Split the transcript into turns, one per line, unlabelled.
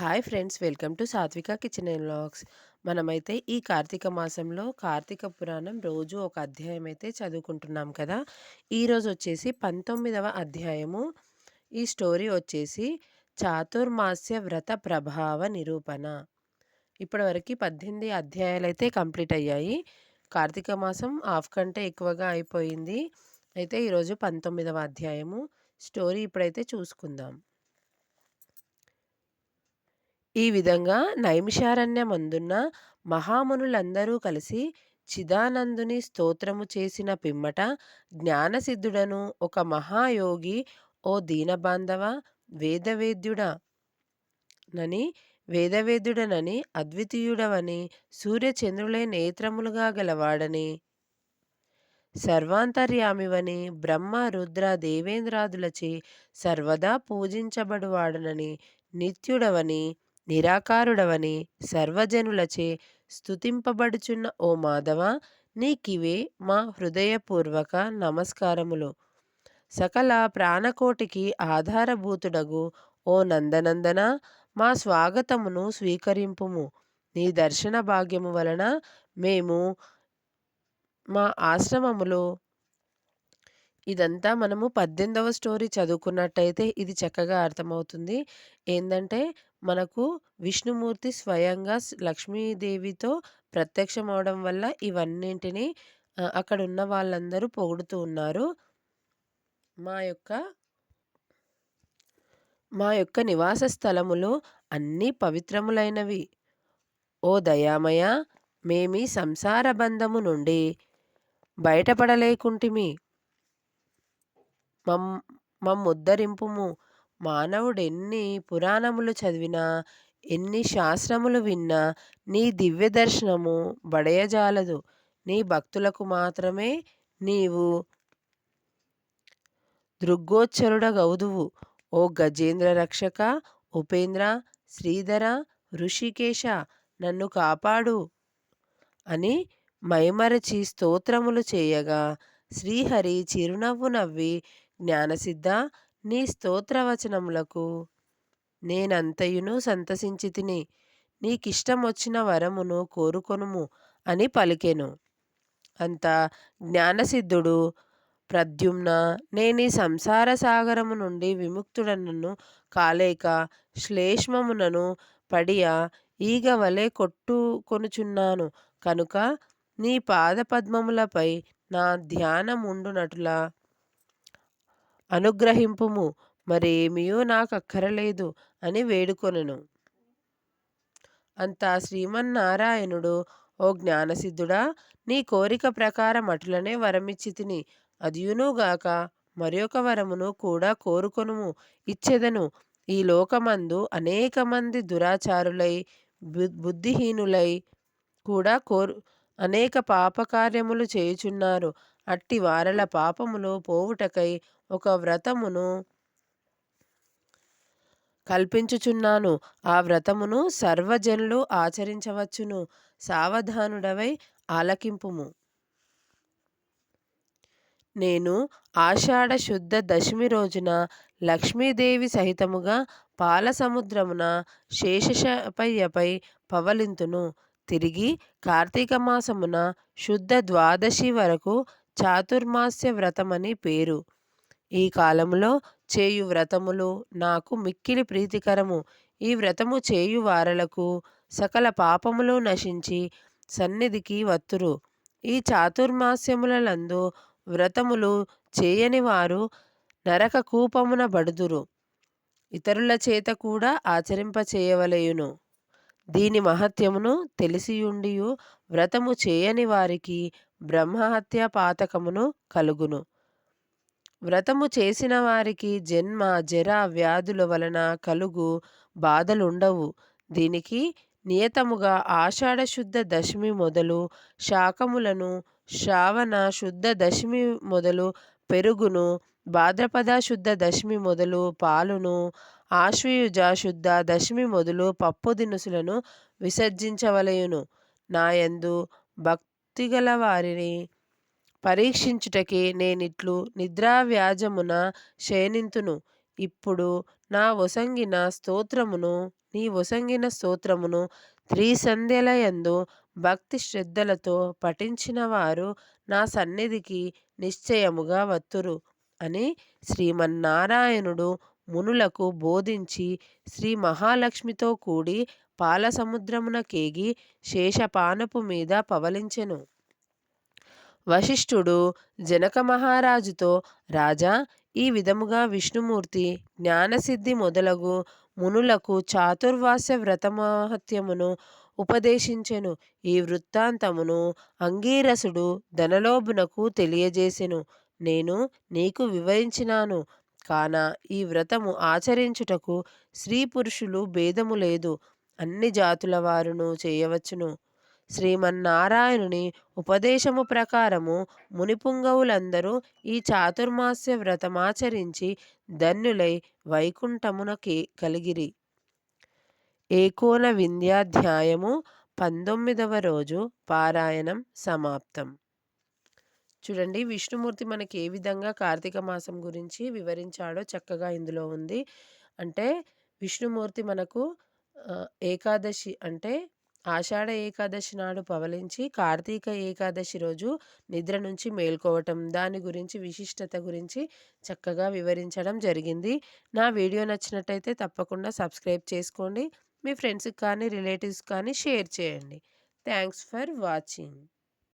Hi friends welcome to Satvika kitchen and vlogs. మనమైతే ఈ కార్తీక మాసంలో కార్తీక పురాణం రోజు ఒక అధ్యాయం అయితే చదువుకుంటున్నాం కదా. ఈరోజు వచ్చేసి పంతొమ్మిదవ అధ్యాయము. ఈ స్టోరీ వచ్చేసి చాతుర్మాస్య వ్రత ప్రభావ నిరూపణ. ఇప్పటివరకు పద్దెనిమిది అధ్యాయాలు అయితే కంప్లీట్ అయ్యాయి. కార్తీక మాసం హాఫ్ కంటే ఎక్కువగా అయిపోయింది. అయితే ఈరోజు పంతొమ్మిదవ అధ్యాయము. స్టోరీ ఇప్పుడైతే చూసుకుందాం. ఈ విధంగా నైమిషారణ్యమందున్న మహామునులందరూ కలిసి చిదానందుని స్తోత్రము చేసిన పిమ్మట జ్ఞానసిద్ధుడను ఒక మహాయోగి ఓ దీనబాంధవ వేదవేద్యుడా నని వేదవేద్యుడనని అద్వితీయుడవని సూర్యచంద్రులే నేత్రములుగా గలవాడని సర్వాంతర్యామివని బ్రహ్మ రుద్ర దేవేంద్రాదులచే సర్వదా పూజించబడువాడనని నిత్యుడవని నిరాకారుడవని సర్వజనులచే స్తుతింపబడుచున్న ఓ మాధవ నీకివే మా హృదయపూర్వక నమస్కారములు. సకల ప్రాణకోటికి ఆధారభూతుడగు ఓ నందనందన మా స్వాగతమును స్వీకరింపుము. నీ దర్శన భాగ్యము వలన మేము మా ఆశ్రమములో ఇదంతా మనము పద్దెనిమిదవ స్టోరీ చదువుకున్నట్టయితే ఇది చక్కగా అర్థమవుతుంది. ఏంటంటే మనకు విష్ణుమూర్తి స్వయంగా లక్ష్మీదేవితో ప్రత్యక్షం అవడం వల్ల ఇవన్నింటినీ అక్కడ ఉన్న వాళ్ళందరూ పొగుడుతూ ఉన్నారు. మా యొక్క మా యొక్క నివాస స్థలములు అన్నీ పవిత్రములైనవి. ఓ దయామయ మేమీ సంసార బంధము నుండి బయటపడలేకుంటిమి. మమ్ మమ్ముద్ధరింపుము. మానవుడెన్ని పురాణములు చదివినా ఎన్ని శాస్త్రములు విన్నా నీ దివ్య దర్శనము బడయజాలదు. నీ భక్తులకు మాత్రమే నీవు దృగ్గోచ్చరుడగౌదువు ఓ గజేంద్ర రక్షక ఉపేంద్ర శ్రీధర ఋషికేశ నన్ను కాపాడు అని మైమరచి స్తోత్రములు చేయగా శ్రీహరి చిరునవ్వు నవ్వి జ్ఞానసిద్ధ నీ స్తోత్రవచనములకు నేనంతయును సంతసించి తిని నీకిష్టమొచ్చిన వరమును కోరుకొనుము అని పలికెను. అంత జ్ఞానసిద్ధుడు ప్రద్యుమ్న నేనీ సంసార సాగరము నుండి విముక్తుడనను కాలేక శ్లేష్మమునను పడియ ఈగ వలె కొట్టుకొనుచున్నాను కనుక నీ పాదపద్మములపై నా ధ్యానముండునటులా అనుగ్రహింపుము. మరేమియూ నాకక్కరలేదు అని వేడుకొనెను. అంతా శ్రీమన్నారాయణుడు ఓ జ్ఞానసిద్ధుడా నీ కోరిక ప్రకారం అటులనే వరమిచ్చి తిని అదియునుగాక మరొక వరమును కూడా కోరుకొనుము ఇచ్చెదను. ఈ లోకమందు అనేక మంది దురాచారులై బుద్ధిహీనులై కూడా కోరు అనేక పాపకార్యములు చేయుచున్నారు. అట్టి వారల పాపములు పోవుటకై ఒక వ్రతమును కల్పించుచున్నాను. ఆ వ్రతమును సర్వజనులు ఆచరించవచ్చును. సావధానుడవై ఆలకింపుము. నేను ఆషాఢ శుద్ధ దశమి రోజున లక్ష్మీదేవి సహితముగా పాలసముద్రమున శేషశపయ్యపై పవలింతును. తిరిగి కార్తీక మాసమున శుద్ధ ద్వాదశి వరకు చాతుర్మాస్య వ్రతమని పేరు. ఈ కాలములో చేయు వ్రతములు నాకు మిక్కిలి ప్రీతికరము. ఈ వ్రతము చేయు వారలకు సకల పాపములు నశించి సన్నిధికి వత్తురు. ఈ చాతుర్మాస్యములందు వ్రతములు చేయని వారు నరక కూపమున బడుదురు. ఇతరుల చేత కూడా ఆచరింప చేయవలయును దీని మహత్యమును తెలిసియుండియు వ్రతము చేయని వారికి బ్రహ్మహత్య పాతకమును కలుగును. వ్రతము చేసిన వారికి జన్మ జర వ్యాధుల వలన కలుగు బాధలుండవు. దీనికి నియతముగా ఆషాఢ శుద్ధ దశమి మొదలు శాకములను శ్రావణ శుద్ధ దశమి మొదలు పెరుగును భాద్రపద శుద్ధ దశమి మొదలు పాలును ఆశ్వయుజ శుద్ధ దశమి మొదలు పప్పు దినుసులను విసర్జించవలయును. నాయందు భక్తిగల వారిని పరీక్షించుటకే నేనిట్లు నిద్రావ్యాజమున శయనింతును. ఇప్పుడు నా వసంగిన స్తోత్రమును నీ వొసంగిన స్తోత్రమును త్రిసంధ్యలయందు భక్తి శ్రద్ధలతో పఠించిన వారు నా సన్నిధికి నిశ్చయముగా వత్తురు అని శ్రీమన్నారాయణుడు మునులకు బోధించి శ్రీ మహాలక్ష్మితో కూడి పాలసముద్రమునకేగి శేషపానపు మీద పవలించెను వశిష్ఠుడు జనక మహారాజుతో రాజా ఈ విధముగా విష్ణుమూర్తి జ్ఞానసిద్ధి మొదలగు మునులకు చాతుర్వాస్య వ్రతమహత్యమును ఉపదేశించెను. ఈ వృత్తాంతమును అంగీరసుడు ధనలోభునకు తెలియజేసెను. నేను నీకు వివరించినాను కాన ఈ వ్రతము ఆచరించుటకు స్త్రీ పురుషులు భేదము లేదు. అన్ని జాతుల వారును చేయవచ్చును. శ్రీమన్నారాయణుని ఉపదేశము ప్రకారము మునిపుంగవులందరూ ఈ చాతుర్మాస్య వ్రతమాచరించి ధన్యులై వైకుంఠమున కలిగిరి. ఏకోనవింశాధ్యాయము పంతొమ్మిదవ రోజు పారాయణం సమాప్తం. చూడండి విష్ణుమూర్తి మనకి ఏ విధంగా కార్తీక మాసం గురించి వివరించాడో చక్కగా ఇందులో ఉంది. అంటే విష్ణుమూర్తి మనకు ఏకాదశి అంటే ఆషాఢ ఏకాదశి నాడు పవలించి కార్తీక ఏకాదశి రోజు నిద్ర నుంచి మేల్కోవటం దాని గురించి విశిష్టత గురించి చక్కగా వివరించడం జరిగింది. నా వీడియో నచ్చినట్టయితే తప్పకుండా సబ్స్క్రైబ్ చేసుకోండి. మీ ఫ్రెండ్స్‌కి కానీ రిలేటివ్స్ కానీ షేర్ చేయండి. Thanks for watching.